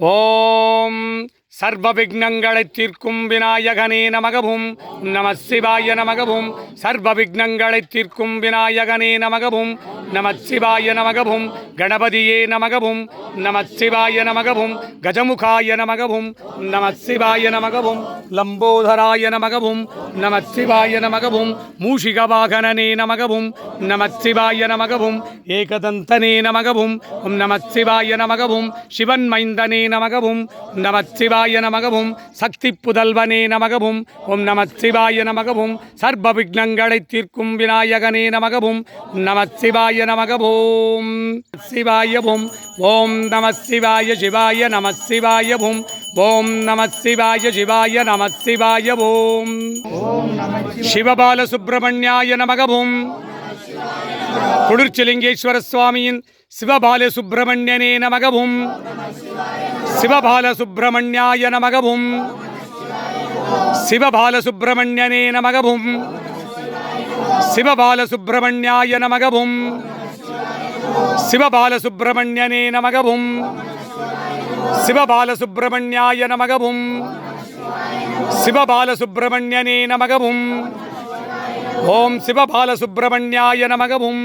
ஓம் சர்வ விக்னங்களை தீர்க்கும் விநாயகனே நமகவும் நம சிவாய நமகவும் சர்வ விக்னங்களை தீர்க்கும் விநாயகனே நமகவும் நம சிவாய நமகவும் கணபதியே நமகவும் நம சிவாய நமகவும் கஜமுகாய நமகவும் நம சிவாய நமகவும் லம்போதராய நமகவும் நம சிவாய நமகவும் மூஷிகவாகனனே நமகவும் நம சிவாய நமகவும் ஏகதந்தனே நமகவும் நம சிவாய நமகவும் சிவன் மைந்தனே நமகவும் நம சிவாய சிவாய நமகவும். சக்தி புதல்வனே நமகவும். ஓம் நம சிவாய நமகவும். சர்வ விக்னங்களை தீர்க்கும் விநாயகனே நமகவும். நம சிவாய நமகவும். சிவாயவும். ஓம் நம சிவாய சிவாய நம சிவாயவும். ஓம் நம சிவாய சிவாய நம சிவாயவும். சிவபால சுப்பிரமணியாய நமகவும். குளிர்ச்சிலிங்கேஸ்வர சுவாமியின் சிவபால சுப்பிரமணியனே நமகவும். சிவபாலசுப்பிரமணியாய நமகவும் சிவபால சுப்பிரமணியனே நமகவும் சிவபால சுப்பிரமணியாய நமகவும் சிவபால சுப்பிரமணியனே நமகவும் சிவபால நமகவும் சிவபால நமகவும் ஓம் சிவபாலசுப்பிரமணியாய நமகவும்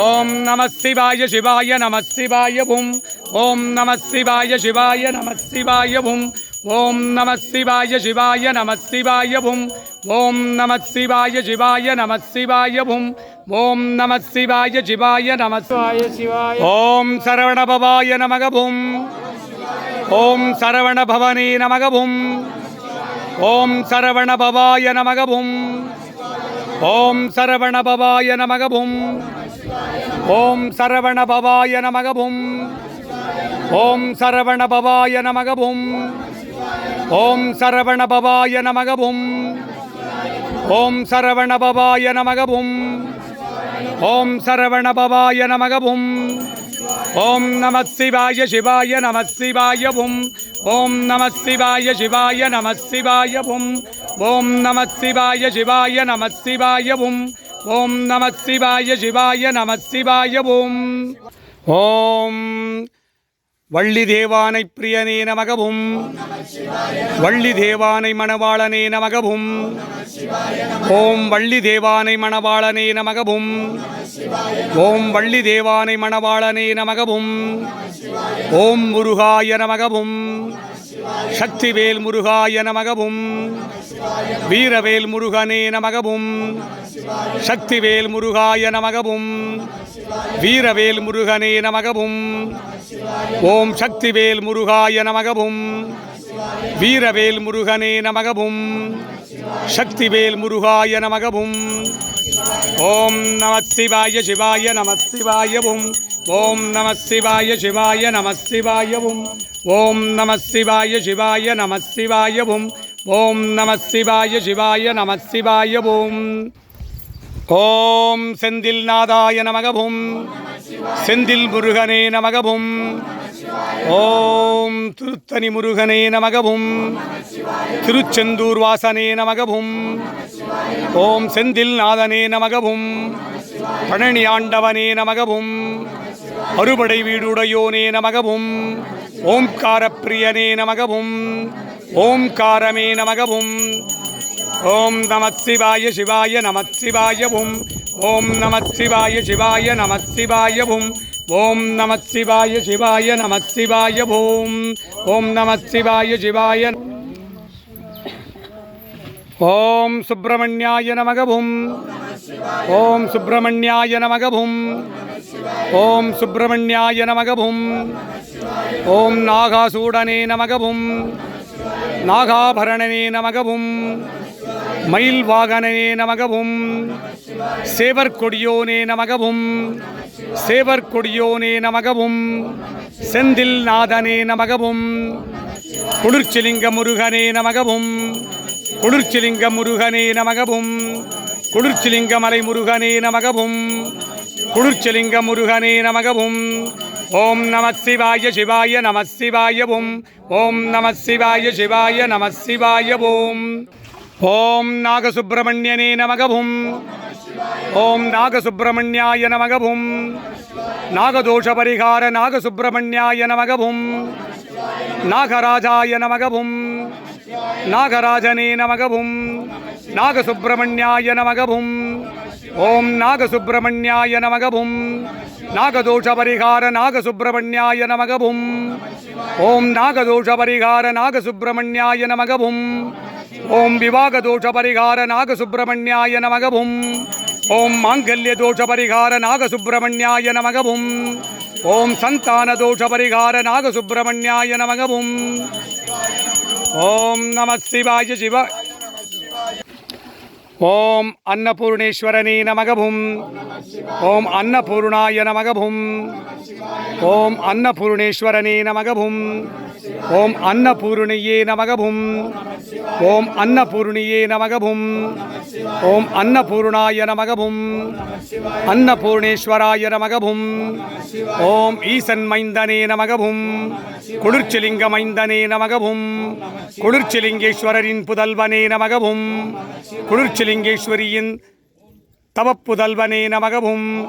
ஓம் நம சிவாய சிவாய நம சிவாயவும் ஓம் நம சிவாய சிவாய நம சிவாயவும் ஓம் நம சிவாய சிவாய நம சிவாயவும் ஓம் நம சிவாய சிவாய நம சிவாயவும் ஓம் நம சிவாய சிவாய நம சிவாய சிவாய ஓம் சரவணபவாய நமகவும் ஓம் சரவணபவனே நமகவும் ஓம் சரவணபவாய நமகவும் ஓம் சரவணபவாய நமகவும் ஓம் சரவணபவாய நமகவும் ஓம் சரவணபவாய நமகவும் ஓம் சரவணபவாய நமகவும் ஓம் சரவணபவாய நமகவும் ஓம் சரவணபவாய நமகவும் ஓம் நம சிவாய சிவாய நம சிவாயவும் ஓம் நம சிவாய சிவாய நம சிவாயவும் ஓம் நம சிவாய சிவாய நம சிவாயவும் ஓம் நம சிவாய சிவாய நம சிவாயவும் ஓம் வள்ளி தேவானை பிரியனே நமகவும். வள்ளி தேவானை மணவாளனே நமகவும். ஓம் வள்ளி தேவானை மணவாளனே நமகவும். ஓம் வள்ளி தேவானை மணவாளனே நமகவும். ஓம் முருகாய நமகவும். சக்திவேல் முருகாய நமகவும் வீரவேல் முருகனே நமகவும் சக்திவேல் முருகாய நமகவும் வீரவேல் முருகனே நமகவும் ஓம் சக்திவேல் முருகாய நமகவும் வீரவேல் முருகனே நமகவும் சக்திவேல் முருகாய நமகவும் ஓம் நம சிவாய சிவாய நம சிவாயவும். ஓம் நம சிவாய சிவாய நம சிவாயவும். ஓம் நம சிவாய சிவாய நம சிவாய ஓம் ஓம் நம சிவாய சிவாய நம சிவாயவும். ஓம் செந்தில் நாதாய நமகவும். செந்தில் முருகனே நமகவும். ஓம் திருத்தணி முருகனே நமகவும். திருச்செந்தூர் வாசனே நமகவும். ஓம் செந்தில் நாதனே நமகவும். பழனி ஆண்டவனே நமகவும். அறுபடை வீடுடையோனே நமகவும். ஓம்காரப்பிரியனே நமகவும் ஓம்காரமே நமகவும் ஓம் நம சிவாய சிவாய நம சிவாயவும் ஓம் நம சிவாய சிவாய நம சிவாயவும் ஓம் நம சிவாய சிவாய நம சிவாய ஓம் ஓம் நம சிவாய சிவாய ஓம் சுப்பிரமணியாய நமகவும் ஓம் நாகாசூடனே நமகவும் நாகாபரணனே நமகவும் மயில் வாகனனே நமகவும் சேவர் கொடியோனே நமகவும் சேவர் கொடியோனே நமகவும் செந்தில் நாதனே நமகவும் குளிர்ச்சிலிங்க முருகனே நமகவும் குளிர்ச்சிலிங்க முருகனே நமகவும் குளிர்ச்சிலிங்க மலை முருகனே நமகவும் குளிர்ச்சிலிங்க முருகனே நமகவும் ஓம் நம சிவாய சிவாய நம சிவாயவும் ஓம் நம சிவாய சிவாய நம சிவாயவும் ஓம் நாகசுப்பிரமணியனே நமகவும் ஓம் நாகசுப்பிரமணியாய நமகவும் நாகதோஷ பரிகார நாகசுப்பிரமணியாய நமகவும் நாகராஜாய நமகவும் நாகராஜனே நமகவும் நாகசுப்பிரமணியாய நமகவும் ஓம் நாகசுப்பிரமணியாய நமகவும் நாகதோஷ பரிகார நாகசுப்பிரமணியாய நமகவும் ஓம் நாகதோஷ பரிகார நாகசுப்பிரமணியாய நமகவும் ஓம் விவாக தோஷ பரிகார நாகசுப்பிரமணியாய நமகவும் ஓம் மாங்கல்ய தோஷ பரிகார நாகசுப்பிரமணியாய நமகவும் ஓம் சந்தான தோஷ பரிகார நாகசுப்பிரமணியாய நமகவும் ஓம் நம சிவாய சிவ ஓம் அன்னபூர்ணேஸ்வரனே நமகவும் ஓம் அன்னபூர்ணாய நமகவும் ஓம் அன்னபூர்ணேஸ்வரனே நமகவும் ஓம் அன்னபூர்ணியே நமகவும் ஓம் அன்னபூர்ணியே நமகவும் ஓம் அன்னபூர்ணாய நமகவும் அன்னபூர்ணேஸ்வராய நமகவும் ஓம் ஈசன் மைந்தனே நமகவும் குளிர்ச்சிலிங்க மைந்தனே நமகவும் குளிர்ச்சிலிங்கேஸ்வரரின் புதல்வனே நமகவும் குளிர்ச்சிலிங்கேஸ்வரியின் தவப்புதல்வனே நமகவும்.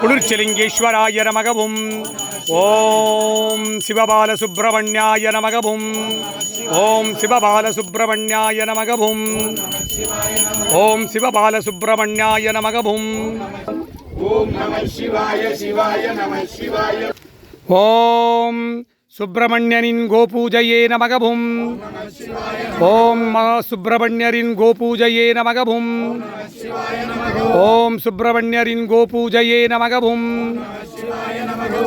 குளிர்ச்சிலிங்கேஸ்வராய நமகவும். ஓம் சிவபால சுப்பிரமணியாய நமகவும். ஓம் சிவபால சுப்பிரமணியாய நமகவும். ஓம் சிவபால சுப்பிரமணியாய நமகவும். ஓம் நம சிவாய சிவாய நம சிவாய. ஓம் சுப்பிரமணியனின் கோபூஜையே நமகவும் ஓம் மகா சுப்பிரமணியரின் கோபூஜையே நமகவும் ஓம் சுப்பிரமணியரின் கோபூஜையே நமகவும்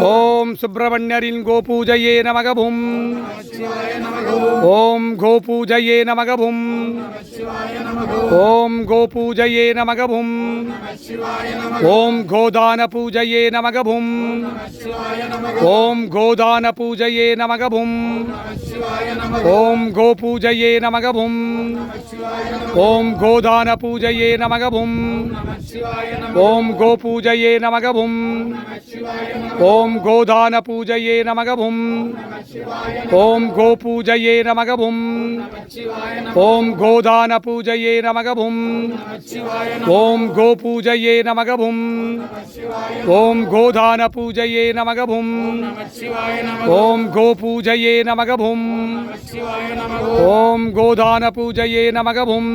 ஓம் சுப்பிரமணியரின் கோபூஜையே நமகவும் ஓம் கோபூஜையே நமகவும் ஓம் கோபூஜையே நமகவும் ஓம் கோதான பூஜையே நமகவும் ஓம் கோதான பூஜையே நமகவும் ஓம் கோபூஜையே நமகவும் ஓம் கோதான பூஜையே நமகவும் ஓம் கோபூஜையே நமகவும் ஓம் கோதான பூஜையே நமகவும் ஓம் கோபூஜையே நமகவும் ஓம் கோதான பூஜையே நமகவும் ஓம் கோபூஜையே நமகவும் ஓம் கோதான பூஜையே நமகவும் ஓம் கோபூஜையே நமகவும் ஓம் கோதான பூஜையே நமகவும் ஓம் சரவணபவாய நமகவும் ஓம் சரவணபவாய நமகவும்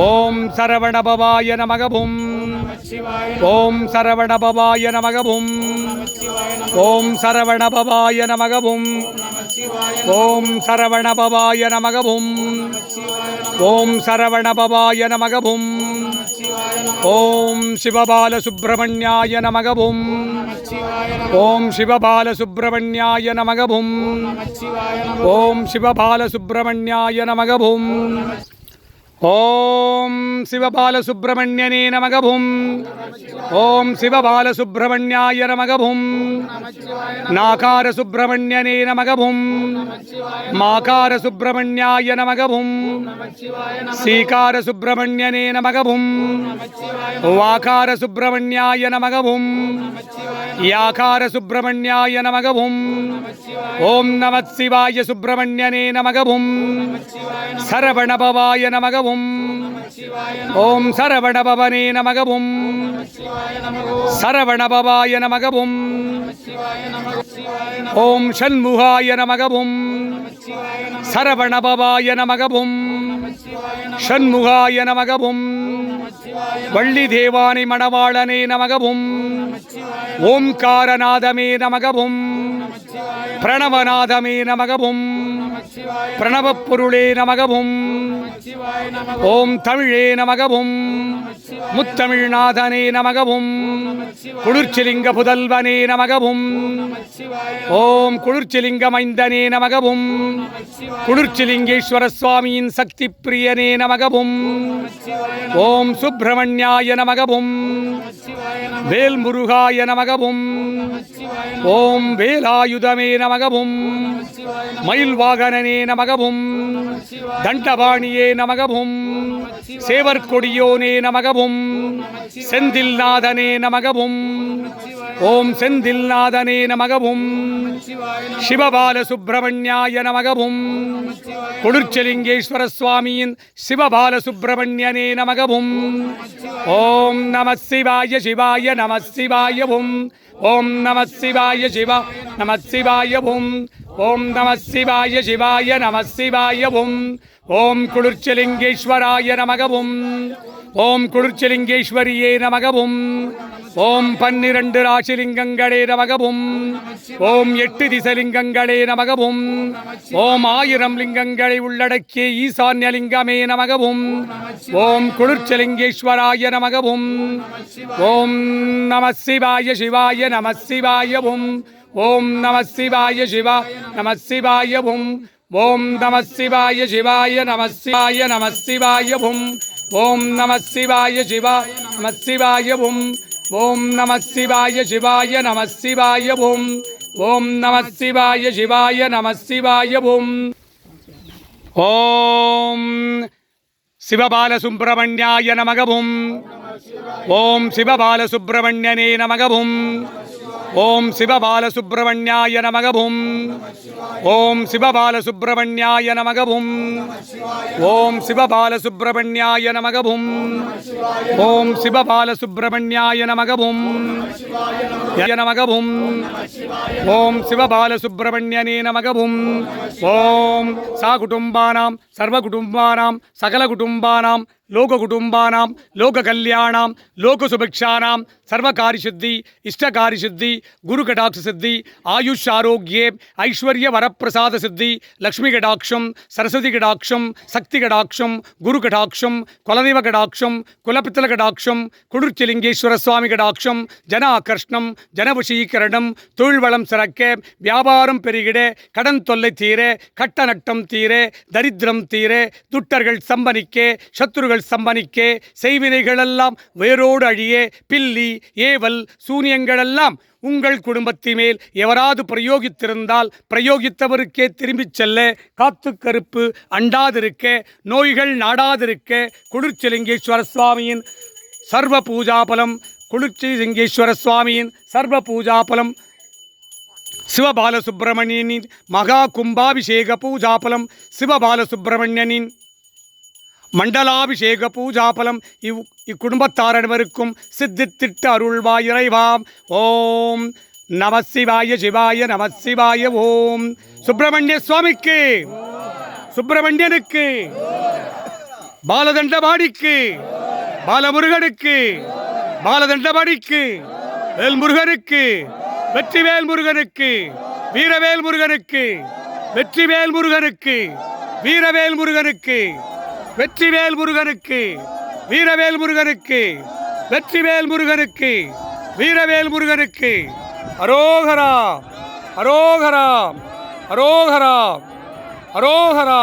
ஓம் சரவணபவாய நமகவும் ஓம் சரவணபவாய நமகவும் ஓம் சரவணபவாய நமகவும் ஓம் சிவபால சுப்பிரமணியாய நமகவும் ஓம் சிவபால சுப்பிரமணியாய நமகவும் ஓம் சிவபால சுப்பிரமணியாய நமகவும் ஓம் சிவபால சுப்பிரமணியனே நமகவும் ஓம் சிவபால சுப்பிரமணியாய நமகவும் நாகார சுப்பிரமணியனே நமகவும் மாகார சுப்பிரமணியாய நமகவும் சீகார சுப்பிரமணியனே நமகவும் வாகார சுப்பிரமணியாய நமகவும் யாகார சுப்பிரமணியாய நமகவும் ஓம் நம சிவாய சுப்பிரமணியனே நமகவும் சரவணபவாய நமகவும் ஓம் சரவணபவனே நமகவும் சரவணபவாய நமகவும் ஓம் ஷண்முகாய நமகவும் சரவணபவாய நமகவும் ஷண்முகாய நமகவும் வள்ளி தேவானை மணவாளனே நமகவும். ஓம்காரநாதமே நமகவும். பிரணவநாதமே நமகவும். பிரணவப் பொருளே நமகவும். ஓம் தமிழே நமகவும். முத்தமிழ்நாதனே நமகவும். குளிர்ச்சிலிங்க புதல்வனே நமகவும். ஓம் குளிர்ச்சிலிங்க மைந்தனே நமகவும். குளிர்ச்சிலிங்கேஸ்வர சுவாமியின் சக்தி பிரியனே நமகவும். ஓம் சுப்பிரமணியாய நமகவும் வேல் முருகாய நமகவும் ஓம் வேலாயுதமே நமகவும் மயில் வாகனனே நமகவும் தண்டபாணியே நமகவும் சேவற்கொடியோனே நமகவும் செந்தில்நாதனே நமகவும் ஓம் செந்தில் நாதனே நமகவும். சிவபால சுப்பிரமணியாய நமகவும். குளிர்ச்சலிங்கேஸ்வர சுவாமியின் சிவபால சுப்பிரமணியனே நமகவும். ஓம் நம சிவாய சிவாய நம சிவாயவும். ஓம் நம சிவாய சிவா நம சிவாயவும். ஓம் நம சிவாய சிவாய நம சிவாயவும். ஓம் குளிர்ச்சலிங்கேஸ்வராய நமகவும். ஓம் குளிர்ச்சலிங்கேஸ்வரியே நமகவும். ஓம் பன்னிரண்டு ராசிலிங்கங்களே நமகவும். ஓம் எட்டு திசலிங்கங்களே நமகவும். ஓம் ஆயிரம் லிங்கங்களை உள்ளடக்கிய ஈசான்ய லிங்கமே நமகவும். ஓம் குளிர்ச்சலிங்கேஸ்வராய நமகவும். ஓம் நம சிவாய சிவாய நம சிவாய ஓம் ஓம் நம சிவாய சிவா நம சிவாய ஓம் ஓம் நம சிவாய சிவாய நம சிவாய நம சிவாய ஓம் ஓம் நம சிவாய சிவா நம சிவாய ஓம் ஓம் நம சிவாய சிவாய நம சிவாய ஓம் ஓம் நம சிவாய சிவாய நம சிவாய ஓம் ஓம் சிவபால சுப்பிரமணியாய நமகவும் ஓம் சிவபால சுப்பிரமணியனே நமகவும் ஓம் சிவபால சுப்பிரமணியாய நமகவும் ஓம் சிவபால சுப்பிரமணியாய நமகவும் ஓம் சிவபால சுப்பிரமணியாய நமகவும் ஓம் சிவபால சுப்பிரமணியாய நமகவும் நமகவும் ஓம் சிவபால சுப்பிரமணியனே நமகவும் ஓம் சா குடும்பானாம் சர்வ குடும்பானாம் சகல குடும்பானாம் லோககுடும்பானாம் லோக கல்யாணாம் லோக சுபிக்ஷானாம் சர்வகாரி சித்தி இஷ்டகாரி சித்தி குரு கடாட்ச சித்தி ஆயுஷ் ஆரோக்கியே ஐஸ்வர்ய வரப்பிரசாத சித்தி லக்ஷ்மி கடாட்சம் சரஸ்வதி கடாட்சம் சக்தி கடாட்சம் குரு கடாட்சம் குலதெய்வ கடாட்சம் குலபித்தல கடாட்சம் குளிர்ச்சிலிங்கேஸ்வர சுவாமி கடாட்சம் ஜன ஆகர்ஷ்ணம் ஜனவசீகரணம் தொழில் வளம் சிறக்க வியாபாரம் பெருகிட கடன் தொல்லை தீர கட்ட நட்டம் தீர தரித்திரம் தீர துட்டர்கள் சம்பனிக்க சத்துருகள் சம்பனிக்கே செய்வினைகளெல்லாம் வேரோடு அழிய பில்லி ஏவல் சூனியங்களெல்லாம் உங்கள் குடும்பத்தின் மேல் எவராது பிரயோகித்திருந்தால் பிரயோகித்தவருக்கே திரும்பிச் செல்ல காத்து கருப்பு அண்டாதிருக்க நோய்கள் நாடாதிருக்க குளிர்ச்சிலிங்கேஸ்வர சுவாமியின் சர்வ பூஜாபலம் குளிர்ச்சி லிங்கேஸ்வர சுவாமியின் சர்வ பூஜாபலம் சிவபாலசுப்பிரமணியனின் மகா கும்பாபிஷேக பூஜாபலம் சிவபாலசுப்பிரமணியனின் மண்டலாபிஷேக பூஜாபலம் இவ் இக்குடும்பத்தார் அனைவருக்கும் சித்தித்திட்டு அருள்வாய் இறைவாம் ஓம் நம சிவாய சிவாய நம சிவாய ஓம். சுப்பிரமணிய சுவாமிக்கு சுப்பிரமணியனுக்கு பாலதண்டபாடிக்கு பாலமுருகனுக்கு பாலதண்டபாடிக்கு வேல்முருகனுக்கு வெற்றிவேல் முருகனுக்கு வீரவேல் முருகனுக்கு வெற்றிவேல் முருகனுக்கு வீரவேல் முருகனுக்கு வெற்றிவேல் முருகனுக்கு வீரவேல் முருகனுக்கு வெற்றிவேல் முருகனுக்கு வீரவேல் முருகனுக்கு. அரோகரா அரோகரா அரோகரா அரோகரா.